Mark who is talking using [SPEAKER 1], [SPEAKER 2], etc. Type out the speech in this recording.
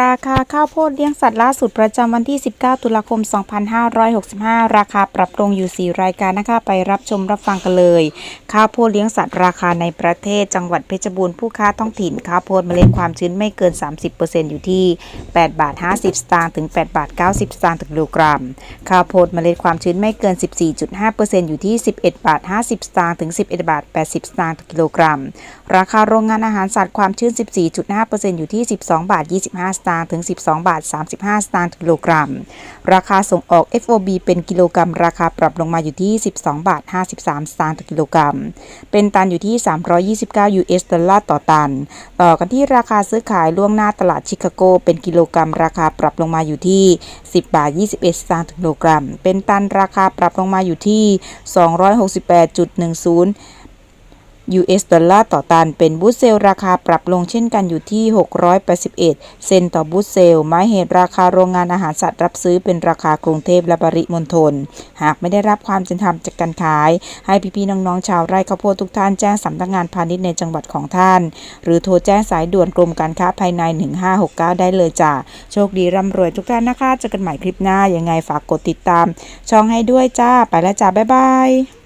[SPEAKER 1] ราคาข้าวโพดเลี้ยงสัตว์ล่าสุดประจำวันที่ 19 ตุลาคม 2565 ราคาปรับลงอยู่ 4 รายการนะคะ ไปรับชมรับฟังกันเลย ข้าวโพดเลี้ยงสัตว์ราคาในประเทศ จังหวัดเพชรบูรณ์ผู้ค้าท้องถิ่น ข้าวโพดเมล็ดความชื้นไม่เกิน 30%อยู่ที่ 8 บาท 50 สตางค์ถึง 8 บาท 90 สตางค์ต่อกิโลกรัม ข้าวโพดเมล็ดความชื้นไม่เกิน 14.5%อยู่ที่ 11 บาท 50 สตางค์ถึง 11 บาท 80 สตางค์ต่อกิโลกรัม ราคาโรงงานอาหารสัตว์ความชื้น 14.5%อยู่ที่ 12 บาท 25 5 สตางค์ถึง 12 บาท 35 สตางค์ต่อกิโลกรัม ราคาส่งออก FOB เป็นกิโลกรัม ราคาปรับลงมาอยู่ที่ 12 บาท 53 สตางค์ต่อกิโลกรัม เป็นตันอยู่ที่ 329 US ดอลลาร์ต่อตัน ต่อกันที่ราคาซื้อขายล่วงหน้าตลาดชิคาโก เป็นกิโลกรัม ราคาปรับลงมาอยู่ที่ 10 บาท 21 สตางค์ต่อกิโลกรัม เป็นตันราคาปรับลงมาอยู่ที่ 268.10 US ดอลลาร์ต่อตัน เป็นบูสเซลราคาปรับลงเช่นกันอยู่ที่ 681 เซนต์ต่อบูสเซลหมายเหตุราคาโรงงานอาหารสัตว์รับซื้อเป็นราคากรุงเทพและปริมณฑล หากไม่ได้รับความเป็นธรรมจากการขาย ให้พี่ๆน้องๆชาวไร่ข้าวโพดทุกท่านแจ้งสำนักงานพาณิชย์ในจังหวัดของท่าน หรือโทรแจ้งสายด่วนกรมการค้าภายใน 1569 ได้เลยจ้ะโชคดีร่ำรวยทุกท่านนะคะเจอกันใหม่คลิปหน้ายังไงฝากกดติดตาม ช่องให้ด้วยจ้าไปแล้วจ้าบ๊ายบาย